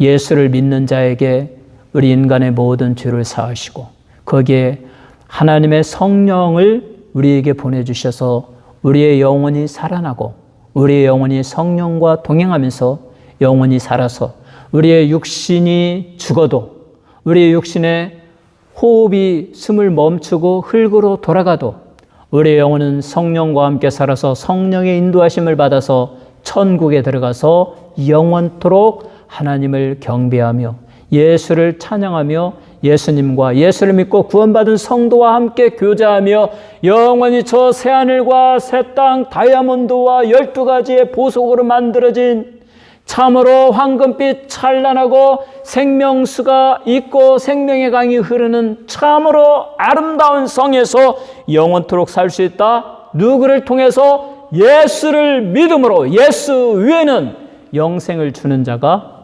예수를 믿는 자에게 우리 인간의 모든 죄를 사하시고 거기에 하나님의 성령을 우리에게 보내주셔서 우리의 영혼이 살아나고 우리의 영혼이 성령과 동행하면서 영혼이 살아서 우리의 육신이 죽어도 우리의 육신의 호흡이 숨을 멈추고 흙으로 돌아가도 우리의 영혼은 성령과 함께 살아서 성령의 인도하심을 받아서 천국에 들어가서 영원토록 하나님을 경배하며 예수를 찬양하며 예수님과 예수를 믿고 구원받은 성도와 함께 교제하며 영원히 저 새하늘과 새 땅 다이아몬드와 열두 가지의 보석으로 만들어진 참으로 황금빛 찬란하고 생명수가 있고 생명의 강이 흐르는 참으로 아름다운 성에서 영원토록 살 수 있다. 누구를 통해서 예수를 믿음으로 예수 위에는 영생을 주는 자가